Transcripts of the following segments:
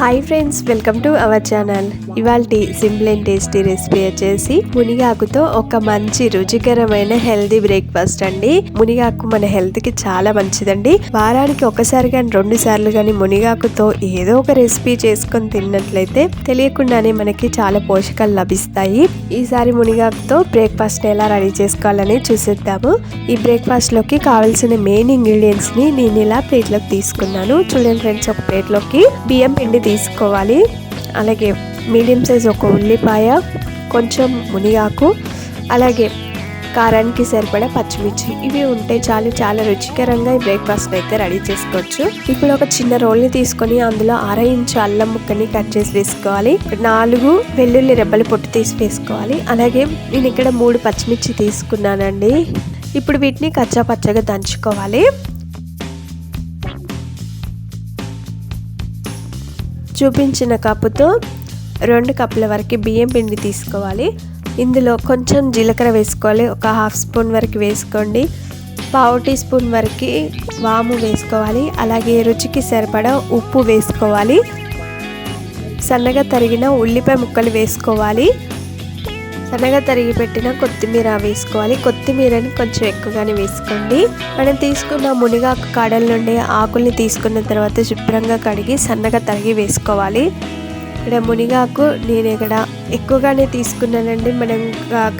Hi friends welcome to our channel ఇవాళ simple and tasty recipe వచ్చేసి మునిగాకుతో ఒక మంచి రుచికరమైన హెల్దీ బ్రేక్ఫాస్ట్ అండి. మునిగాకు మన హెల్త్కి చాలా మంచిదండి. వారానికి ఒకసారి కానీ రెండు సార్లు కానీ మునిగాకుతో ఏదో ఒక రెసిపీ చేసుకొని తిన్నట్లయితే తెలియకుండానే మనకి చాలా పోషకాలు లభిస్తాయి. ఈసారి మునిగాకుతో బ్రేక్ఫాస్ట్ ఎలా రెడీ చేసుకోవాలని చూసేద్దాము. ఈ బ్రేక్ఫాస్ట్లోకి కావాల్సిన మెయిన్ ఇంగ్రీడియంట్స్ని నేను ఇలా ప్లేట్లోకి తీసుకున్నాను. చూడండి ఫ్రెండ్స్ ఒక ప్లేట్లోకి బియ్యం పిండి తీసుకోవాలి. అలాగే మీడియం సైజ్ ఒక ఉల్లిపాయ కొంచెం మునిగాకు అలాగే కారానికి సరిపడా పచ్చిమిర్చి. ఇవి ఉంటే చాలు చాలా రుచికరంగా ఈ బ్రేక్ఫాస్ట్ అయితే రెడీ చేసుకోవచ్చు. ఇప్పుడు ఒక చిన్న రోల్ని తీసుకొని అందులో అర ఇంచు అల్లం ముక్కని కట్ చేసి వేసుకోవాలి. నాలుగు వెల్లుల్లి రెబ్బలు పొట్టు తీసి వేసుకోవాలి. అలాగే నేను ఇక్కడ మూడు పచ్చిమిర్చి తీసుకున్నానండి. ఇప్పుడు వీటిని కచ్చా పచ్చగా దంచుకోవాలి. చూపించిన కప్పుతో రెండు కప్పుల వరకు బియ్యం పిండి తీసుకోవాలి. ఇందులో కొంచెం జీలకర్ర వేసుకోవాలి. ఒక హాఫ్ స్పూన్ వరకు వేసుకోండి. పావు టీ స్పూన్ వరకు వాము వేసుకోవాలి. అలాగే రుచికి సరిపడా ఉప్పు వేసుకోవాలి. సన్నగా తరిగిన ఉల్లిపాయ ముక్కలు వేసుకోవాలి. సన్నగా తరిగి పెట్టిన కొత్తిమీర వేసుకోవాలి. కొత్తిమీరని కొంచెం ఎక్కువగానే వేసుకోండి. మనం తీసుకున్న మునిగాకు కాడల నుండి ఆకుల్ని తీసుకున్న తర్వాత శుభ్రంగా కడిగి సన్నగా తరిగి వేసుకోవాలి. ఇక్కడ మునిగాకు నేను ఇక్కడ ఎక్కువగానే తీసుకున్నానండి. మనం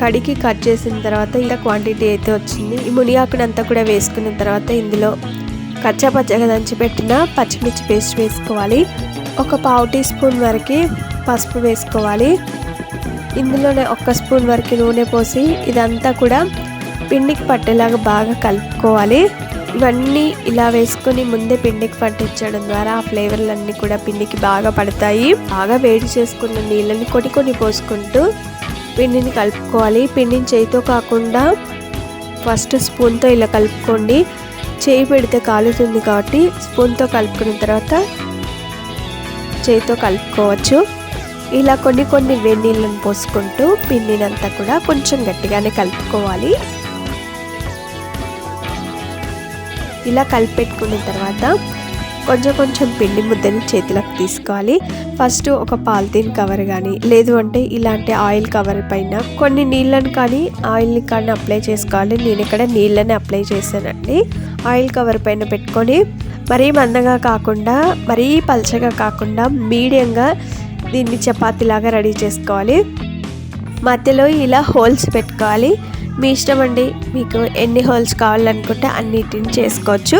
కడిగి కట్ చేసిన తర్వాత ఇలా క్వాంటిటీ అయితే వచ్చింది. ఈ మునిగాకుని అంతా కూడా వేసుకున్న తర్వాత ఇందులో కచ్చా పచ్చగా దంచి పెట్టిన పచ్చిమిర్చి పేస్ట్ వేసుకోవాలి. ఒక పావు టీ స్పూన్ వరకు పసుపు వేసుకోవాలి. ఇందులోనే ఒక్క స్పూన్ వరకు నూనె పోసి ఇదంతా కూడా పిండికి పట్టేలాగా బాగా కలుపుకోవాలి. ఇవన్నీ ఇలా వేసుకొని ముందే పిండికి పట్టించడం ద్వారా ఆ ఫ్లేవర్లన్నీ కూడా పిండికి బాగా పడతాయి. బాగా వేడి చేసుకున్న నీళ్ళని కొన్ని కొన్ని పోసుకుంటూ పిండిని కలుపుకోవాలి. పిండిని చేయితో కాకుండా ఫస్ట్ స్పూన్తో ఇలా కలుపుకోండి. చేయి పెడితే కాలుతుంది కాబట్టి స్పూన్తో కలుపుకున్న తర్వాత చేయితో కలుపుకోవచ్చు. ఇలా కొన్ని కొన్ని వేడినీళ్ళను పోసుకుంటూ పిండినంతా కూడా కొంచెం గట్టిగానే కలుపుకోవాలి. ఇలా కలిపెట్టుకున్న తర్వాత కొంచెం కొంచెం పిండి ముద్దని చేతిలోకి తీసుకోవాలి. ఫస్ట్ ఒక పాలిథీన్ కవర్ కానీ లేదు అంటే ఇలాంటి ఆయిల్ కవర్ పైన కొన్ని నీళ్ళని కానీ ఆయిల్ని కానీ అప్లై చేసుకోవాలి. నేను ఇక్కడ నీళ్ళని అప్లై చేశానండి. ఆయిల్ కవర్ పైన పెట్టుకొని మరీ మందంగా కాకుండా మరీ పల్చగా కాకుండా మీడియంగా దీన్ని చపాతీలాగా రెడీ చేసుకోవాలి. మధ్యలో ఇలా హోల్స్ పెట్టుకోవాలి. మీ ఇష్టం అండి మీకు ఎన్ని హోల్స్ కావాలనుకుంటే అన్నిటిని చేసుకోవచ్చు.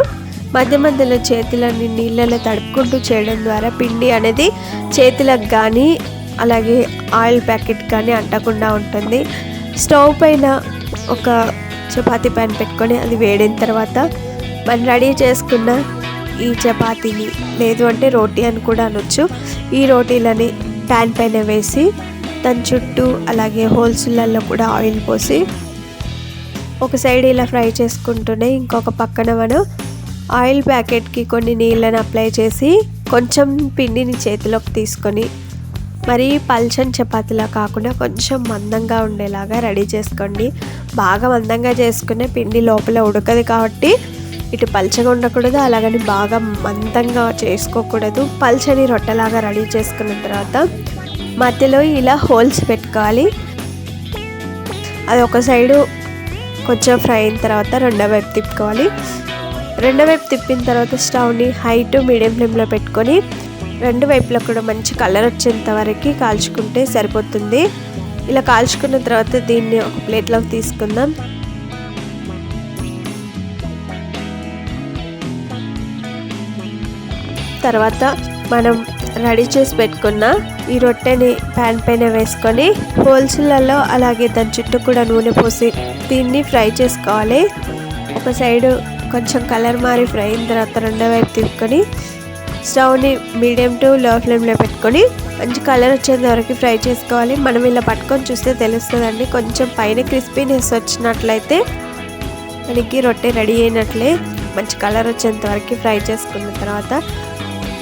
మధ్య మధ్యలో చేతులని నీళ్ళలో తడుపుకుంటూ చేయడం ద్వారా పిండి అనేది చేతులకు కానీ అలాగే ఆయిల్ ప్యాకెట్ కానీ అంటకుండా ఉంటుంది. స్టవ్ పైన ఒక చపాతీ ప్యాన్ పెట్టుకొని అది వేడిన తర్వాత మనం రెడీ చేసుకున్న ఈ చపాతీని లేదు అంటే రోటీ అని కూడా అనొచ్చు. ఈ రోటీలని ప్యాన్ పైన వేసి దాని చుట్టూ అలాగే హోల్స్లలో కూడా ఆయిల్ పోసి ఒక సైడ్ ఇలా ఫ్రై చేసుకుంటూనే ఇంకొక పక్కన మనం ఆయిల్ ప్యాకెట్కి కొన్ని నీళ్ళని అప్లై చేసి కొంచెం పిండిని చేతిలోకి తీసుకొని మరీ పల్చని చపాతీలా కాకుండా కొంచెం మందంగా ఉండేలాగా రెడీ చేసుకోండి. బాగా మందంగా చేసుకునే పిండి లోపల ఉడకదు కాబట్టి ఇటు పల్చగా ఉండకూడదు అలాగని బాగా మందంగా చేసుకోకూడదు. పల్చని రొట్టెలాగా రెడీ చేసుకున్న తర్వాత మధ్యలో ఇలా హోల్స్ పెట్టుకోవాలి. అది ఒక సైడు కొంచెం ఫ్రై అయిన తర్వాత రెండో వైపు తిప్పుకోవాలి. రెండో వైపు తిప్పిన తర్వాత స్టవ్ని హై టు మీడియం ఫ్లేమ్లో పెట్టుకొని రెండు వైపులో కూడా మంచి కలర్ వచ్చేంత వరకు కాల్చుకుంటే సరిపోతుంది. ఇలా కాల్చుకున్న తర్వాత దీన్ని ఒక ప్లేట్లోకి తీసుకుందాం. తర్వాత మనం రెడీ చేసి పెట్టుకున్న ఈ రొట్టెని ప్యాన్ పైన వేసుకొని హోల్స్లలో అలాగే దాని చుట్టూ కూడా నూనె పోసి దీన్ని ఫ్రై చేసుకోవాలి. ఒక సైడు కొంచెం కలర్ మారి ఫ్రై అయిన తర్వాత రెండో వైపు తీసుకొని స్టవ్ని మీడియం టు లో ఫ్లేమ్లో పెట్టుకొని మంచి కలర్ వచ్చేంత వరకు ఫ్రై చేసుకోవాలి. మనం ఇలా పట్టుకొని చూస్తే తెలుస్తుందండి. కొంచెం పైన క్రిస్పీనెస్ వచ్చినట్లయితే మనకి రొట్టె రెడీ అయినట్లే. మంచి కలర్ వచ్చేంత వరకు ఫ్రై చేసుకున్న తర్వాత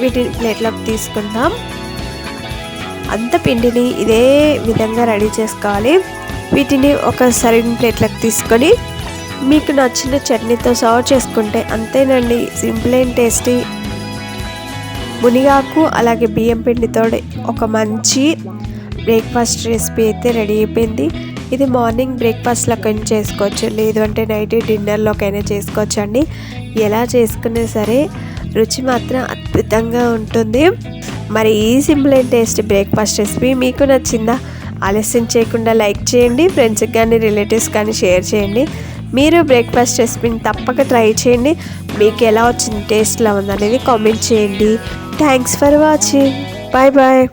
వీటిని ప్లేట్లోకి తీసుకుందాం. అంత పిండిని ఇదే విధంగా రెడీ చేసుకోవాలి. వీటిని ఒక సర్వింగ్ ప్లేట్లోకి తీసుకొని మీకు నచ్చిన చట్నీతో సర్వ్ చేసుకుంటే అంతేనండి. Simple and tasty. మునిగాకు అలాగే బియ్యం పిండితో ఒక మంచి బ్రేక్ఫాస్ట్ రెసిపీ అయితే రెడీ అయిపోయింది. ఇది మార్నింగ్ బ్రేక్ఫాస్ట్లోకైనా చేసుకోవచ్చు. లేదు అంటే నైట్ డిన్నర్లోకైనా చేసుకోవచ్చు అండి ఎలా చేసుకున్నా సరే రుచి మాత్రం అద్భుతంగా ఉంటుంది. మరి ఈ simple and taste breakfast recipe మీకు నచ్చిందా? ఆలస్యం చేయకుండా లైక్ చేయండి ఫ్రెండ్స్కి కానీ రిలేటివ్స్ కానీ షేర్ చేయండి. మీరు బ్రేక్ఫాస్ట్ రెసిపీని తప్పక ట్రై చేయండి. మీకు ఎలా వచ్చింది టేస్ట్లో ఉందనేది కామెంట్ చేయండి. Thanks for watching. Bye bye.